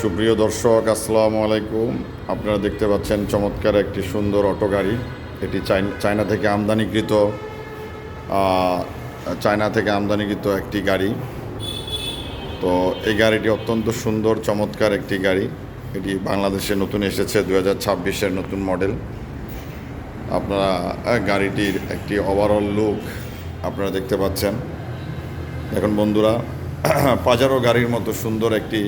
সুপ্রিয় দর্শক, আসসালামু আলাইকুম। আপনারা দেখতে পাচ্ছেন চমৎকার একটি সুন্দর অটো গাড়ি। এটি চায়না থেকে আমদানিকৃত চায়না থেকে আমদানিকৃত একটি গাড়ি। তো এই গাড়িটি অত্যন্ত সুন্দর, চমৎকার একটি গাড়ি। এটি বাংলাদেশে নতুন এসেছে দু হাজার ছাব্বিশের নতুন মডেল। আপনারা গাড়িটির একটি ওভারঅল লুক আপনারা দেখতে পাচ্ছেন। এখন বন্ধুরা পাজারো গাড়ির মতো সুন্দর একটি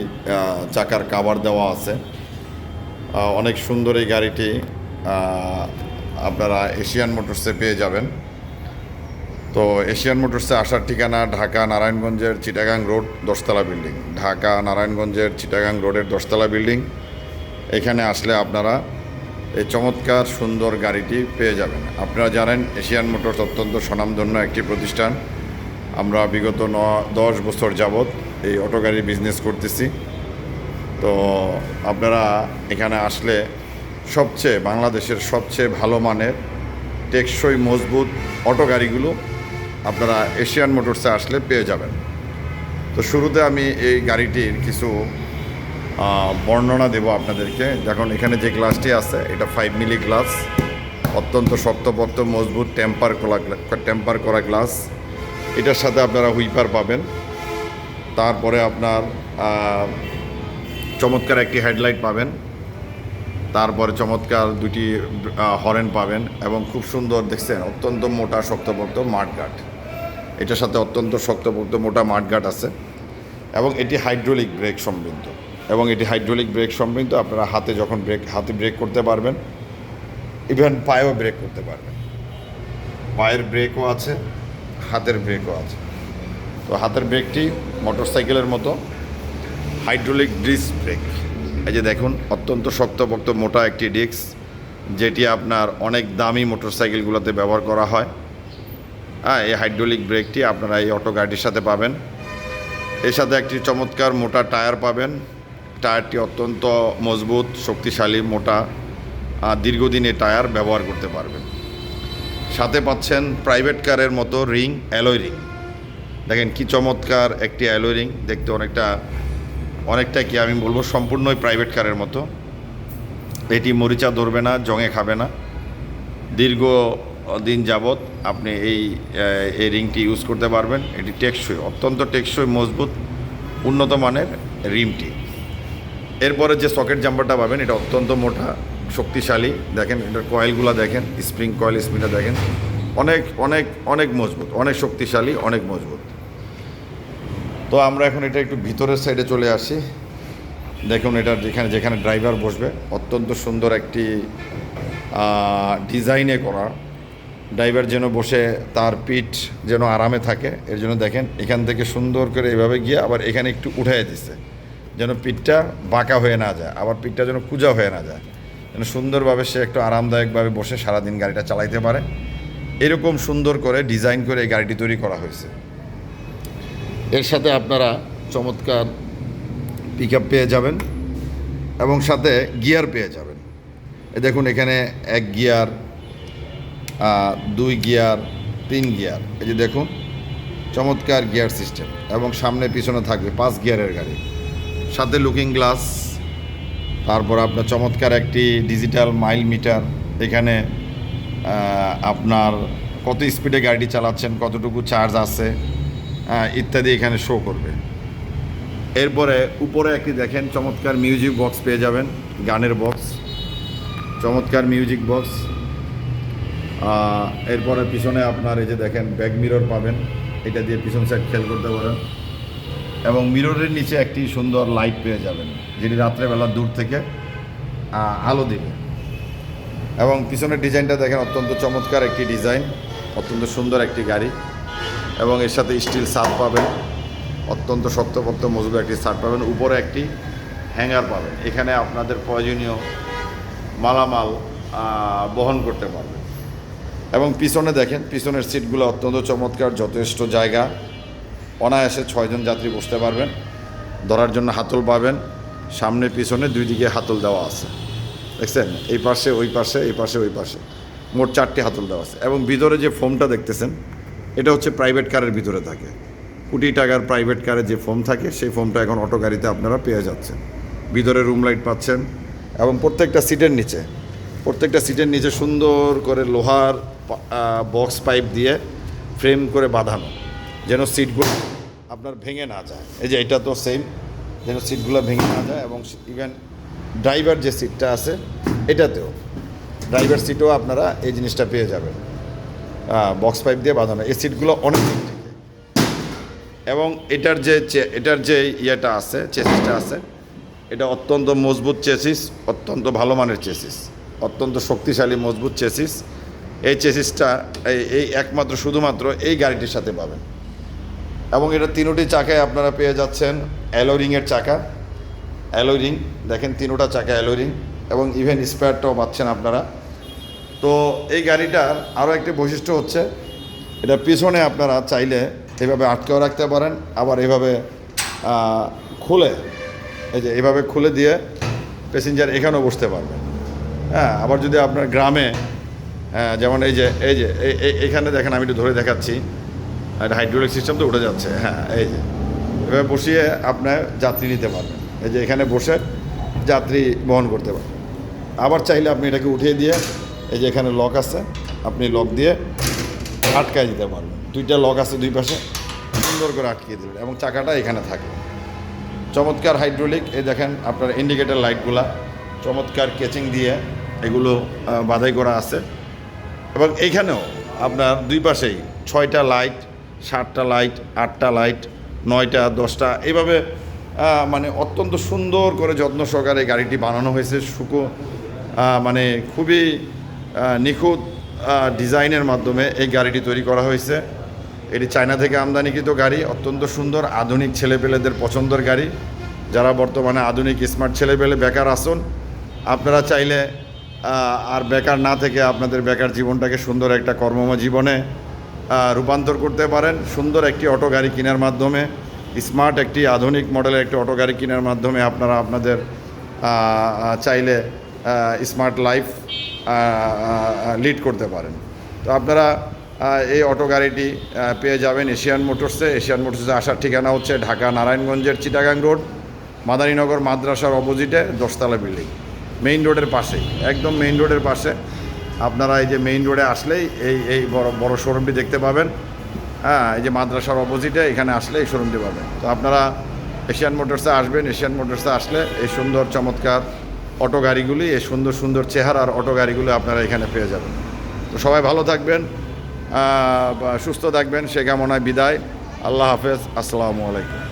চাকার কাভার দেওয়া আছে। অনেক সুন্দর এই গাড়িটি আপনারা এশিয়ান মোটরসে পেয়ে যাবেন। তো এশিয়ান মোটরসে আসার ঠিকানা ঢাকা নারায়ণগঞ্জের চিটাগাং রোড, দশতলা বিল্ডিং। ঢাকা নারায়ণগঞ্জের চিটাগাং রোডের দশতলা বিল্ডিং। এখানে আসলে আপনারা এই চমৎকার সুন্দর গাড়িটি পেয়ে যাবেন। আপনারা জানেন, এশিয়ান মোটরস অত্যন্ত স্বনামধন্য একটি প্রতিষ্ঠান। আমরা বিগত ন, দশ বছর যাবৎ এই অটো গাড়ির বিজনেস করতেছি। তো আপনারা এখানে আসলে সবচেয়ে, বাংলাদেশের সবচেয়ে ভালো মানের, টেকসই, মজবুত অটো গাড়িগুলো আপনারা এশিয়ান মোটরসে আসলে পেয়ে যাবেন। তো শুরুতে আমি এই গাড়িটির কিছু বর্ণনা দেব আপনাদেরকে। যখন এখানে যে গ্লাসটি আছে, এটা ফাইভ মিলি গ্লাস অত্যন্ত শক্তপোক্ত, মজবুত টেম্পার করা টেম্পার করা গ্লাস এটার সাথে আপনারা হুইপার পাবেন। তারপরে আপনার চমৎকার একটি হেডলাইট পাবেন। তারপরে চমৎকার দুটি হরেন পাবেন এবং খুব সুন্দর দেখছেন, অত্যন্ত মোটা শক্তপোক্ত মাঠগাট এটার সাথে অত্যন্ত শক্তপোক্ত মোটা মাঠগাট আছে এবং এটি হাইড্রোলিক ব্রেক সমৃদ্ধ। এবং এটি হাইড্রোলিক ব্রেক সমৃদ্ধ, আপনারা হাতে যখন ব্রেক, হাতে ব্রেক করতে পারবেন, ইভেন পায়েও ব্রেক করতে পারবেন। পায়ের ব্রেকও আছে। হাতের ব্রেকও আছে। তো হাতের ব্রেকটি মোটরসাইকেলের মতো হাইড্রোলিক ডিস্ক ব্রেক। এই যে দেখুন, অত্যন্ত শক্তপোক্ত মোটা একটি ডিস্ক, যেটি আপনার অনেক দামি মোটরসাইকেলগুলোতে ব্যবহার করা হয়। হ্যাঁ এই হাইড্রোলিক ব্রেকটি আপনারা এই অটো গাড়ির সাথে পাবেন। এর সাথে একটি চমৎকার মোটা টায়ার পাবেন। টায়ারটি অত্যন্ত মজবুত, শক্তিশালী, মোটা দীর্ঘদিনে টায়ার ব্যবহার করতে পারবেন। সাথে পাচ্ছেন প্রাইভেট কারের মতো রিং অ্যালয় রিং। দেখেন কি চমৎকার একটি অ্যালয় রিং, দেখতে অনেকটা অনেকটা কি আমি বলব সম্পূর্ণই প্রাইভেট কারের মতো। এটি মরিচা ধরবে না, জঙে খাবে না। দীর্ঘ দিন যাবৎ আপনি এই এই রিংটি ইউজ করতে পারবেন। এটি টেকসই, অত্যন্ত টেকসই, মজবুত, উন্নত মানের রিমটি এরপরে যে সকেট জাম্পারটা পাবেন, এটা অত্যন্ত মোটা। শক্তিশালী, দেখেন এটার কয়েলগুলো দেখেন, স্প্রিং কয়েল, স্প্রিংটা দেখেন। অনেক অনেক অনেক মজবুত, অনেক শক্তিশালী, অনেক মজবুত। তো আমরা এখন এটা একটু ভিতরের সাইডে চলে আসি। দেখুন এটা যেখানে যেখানে ড্রাইভার বসবে, অত্যন্ত সুন্দর একটি ডিজাইনে করা। ড্রাইভার যেন বসে তার পিঠ যেন আরামে থাকে, এর জন্য দেখেন এখান থেকে সুন্দর করে এভাবে গিয়ে আবার এখানে একটু উঠাই দিছে। যেন পিঠটা বাঁকা হয়ে না যায়, আবার পিঠটা যেন কুজা হয়ে না যায়। যেন সুন্দরভাবে সে একটু আরামদায়কভাবে বসে সারাদিন গাড়িটা চালাইতে পারে। এরকম সুন্দর করে ডিজাইন করে এই গাড়িটি তৈরি করা হয়েছে। এর সাথে আপনারা চমৎকার পিক পেয়ে যাবেন এবং সাথে গিয়ার পেয়ে যাবেন। দেখুন এখানে এক গিয়ার দুই গিয়ার তিন গিয়ার এই যে দেখুন, চমৎকার গিয়ার সিস্টেম এবং সামনে পিছনে থাকবে পাঁচ গিয়ারের গাড়ি। সাথে লুকিং গ্লাস তারপর আপনার চমৎকার একটি ডিজিটাল মাইল মিটার এখানে আপনার কত স্পিডে গাড়িটি চালাচ্ছেন, কতটুকু চার্জ আছে ইত্যাদি এখানে শো করবে। এরপরে উপরে একটি দেখেন, চমৎকার মিউজিক বক্স পেয়ে যাবেন, গানের বক্স চমৎকার মিউজিক বক্স এরপরে পিছনে আপনার এই যে দেখেন ব্যাক মিরর পাবেন, এটা দিয়ে পিছন সাইড খেয়াল করতে পারেন। এবং মিররের নিচে একটি সুন্দর লাইট পেয়ে যাবেন যেটি রাত্রেবেলা দূর থেকে আলো দিবে এবং পিছনের ডিজাইনটা দেখেন, অত্যন্ত চমৎকার একটি ডিজাইন, অত্যন্ত সুন্দর একটি গাড়ি, এবং এর সাথে স্টিল সাপ পাবেন, অত্যন্ত শক্তপোক্ত মজবুত একটি সার্ট পাবেন, উপরে একটি হ্যাঙ্গার পাবেন। এখানে আপনাদের প্রয়োজনীয় মালামাল বহন করতে পারবেন। এবং পিছনে দেখেন, পিছনের সিটগুলো অত্যন্ত চমৎকার, যথেষ্ট জায়গা। অনায়াসে ছয়জন যাত্রী বসতে পারবেন। ধরার জন্য হাতল পাবেন। সামনে, পিছনে দুই দিকে হাতল দেওয়া আছে। দেখছেন? এই পাশে, ওই পাশে, এই পাশে, ওই পাশে। মোট চারটি হাতল দেওয়া আছে। এবং ভিতরে যে ফোমটা দেখতেছেন, এটা হচ্ছে প্রাইভেট কারের ভিতরে থাকে। কোটি টাকার প্রাইভেট কারে যে ফোম থাকে, সেই ফোমটা এখন অটো গাড়িতে আপনারা পেয়ে যাচ্ছেন। ভিতরে রুম লাইট পাচ্ছেন এবং প্রত্যেকটা সিটের নিচে, প্রত্যেকটা সিটের নিচে সুন্দর করে লোহার বক্স পাইপ দিয়ে ফ্রেম করে বাঁধানো। যেন সিটগুলো আপনার ভেঙে না যায়। এই যে এটা তো সেম যেন সিটগুলো ভেঙে না যায় এবং ইভেন ড্রাইভার যে সিটটা আছে, এটাতেও। ড্রাইভার সিটও আপনারা এই জিনিসটা পেয়ে যাবেন। বক্স পাইপ দিয়ে বাঁধানো। এই সিটগুলো অনেক এবং এটার যে এটার যে ইয়েটা আছে চেসিসটা আছে, এটা অত্যন্ত মজবুত চেসিস অত্যন্ত ভালো মানের চেসিস অত্যন্ত শক্তিশালী, মজবুত চেসিস এই চেসিসটা এই এই একমাত্র, শুধুমাত্র এই গাড়িটির সাথে পাবেন। এবং এটা তিনোটি চাকায় আপনারা পেয়ে যাচ্ছেন অ্যালোরিংয়ের চাকা। অ্যালোরিং দেখেন তিনোটা চাকা অ্যালোরিং এবং ইভেন স্পেয়ারটাও পাচ্ছেন আপনারা। তো এই গাড়িটার আরও একটি বৈশিষ্ট্য হচ্ছে এটা পিছনে আপনারা চাইলে এভাবে আটকেও রাখতে পারেন আবার এভাবে খুলে এই যে এভাবে খুলে দিয়ে প্যাসেঞ্জার এখানেও বসতে পারবে। হ্যাঁ আবার যদি আপনার গ্রামে হ্যাঁ, যেমন এই যে এই যে এখানে দেখেন আমি একটু ধরে দেখাচ্ছি। একটা হাইড্রোলিক সিস্টেম তো উঠে যাচ্ছে। হ্যাঁ এই যে। এভাবে বসিয়ে আপনার যাত্রী নিতে পারবেন। এই যে এখানে বসে যাত্রী বহন করতে পারবেন। আবার চাইলে আপনি এটাকে উঠিয়ে দিয়ে এই যে এখানে লক আছে, আপনি লক দিয়ে আটকায় দিতে পারবেন। দুইটা লক আছে দুই পাশে, সুন্দর করে আটকিয়ে দেবেন এবং চাকাটা এখানে থাকবে চমৎকার হাইড্রোলিক এই দেখেন আপনার ইন্ডিকেটার লাইটগুলা চমৎকার কেচিং দিয়ে এগুলো বাধাই করা আছে। এবং এইখানেও আপনার দুই পাশেই ছয়টা লাইট সাতটা লাইট আটটা লাইট নয়টা দশটা এইভাবে মানে অত্যন্ত সুন্দর করে যত্ন সহকারে গাড়িটি বানানো হয়েছে। আহ, মানে খুবই নিখুঁত ডিজাইনের মাধ্যমে এই গাড়িটি তৈরি করা হয়েছে। এটি চায়না থেকে আমদানিকৃত গাড়ি অত্যন্ত সুন্দর আধুনিক ছেলেপেলেদের পছন্দের গাড়ি। যারা বর্তমানে আধুনিক স্মার্ট ছেলেপেলে বেকার আসুন আপনারা চাইলে আর বেকার না থেকে আপনাদের বেকার জীবনটাকে সুন্দর একটা কর্মময় জীবনে রূপান্তর করতে পারেন। সুন্দর একটি অটো গাড়ি কেনার মাধ্যমে, স্মার্ট একটি আধুনিক মডেলের একটি অটো গাড়ি কেনার মাধ্যমে আপনারা আপনাদের চাইলে স্মার্ট লাইফ লিড করতে পারেন। তো আপনারা এই অটো গাড়িটি পেয়ে যাবেন এশিয়ান মোটরসে। এশিয়ান মোটরসে আসার ঠিকানা হচ্ছে ঢাকা নারায়ণগঞ্জের চিটাগাং রোড, মাদারীনগর মাদ্রাসার অপোজিটে দশতলা বিল্ডিং, মেইন রোডের পাশেই একদম মেইন রোডের পাশে। আপনারা এই যে মেইন রোডে আসলেই এই এই বড় বড় শোরুমটি দেখতে পাবেন। হ্যাঁ এই যে মাদ্রাসার অপোজিটে এখানে আসলে এই শোরুমটি পাবেন। তো আপনারা এশিয়ান মোটরসে আসবেন এশিয়ান মোটরসে আসলে এই সুন্দর, চমৎকার অটো গাড়িগুলি, এই সুন্দর সুন্দর চেহারার অটো গাড়িগুলো আপনারা এখানে পেয়ে যাবেন। তো সবাই ভালো থাকবেন সুস্থ থাকবেন, সে কামনায় বিদায়। আল্লাহ হাফেজ, আসসালামু আলাইকুম।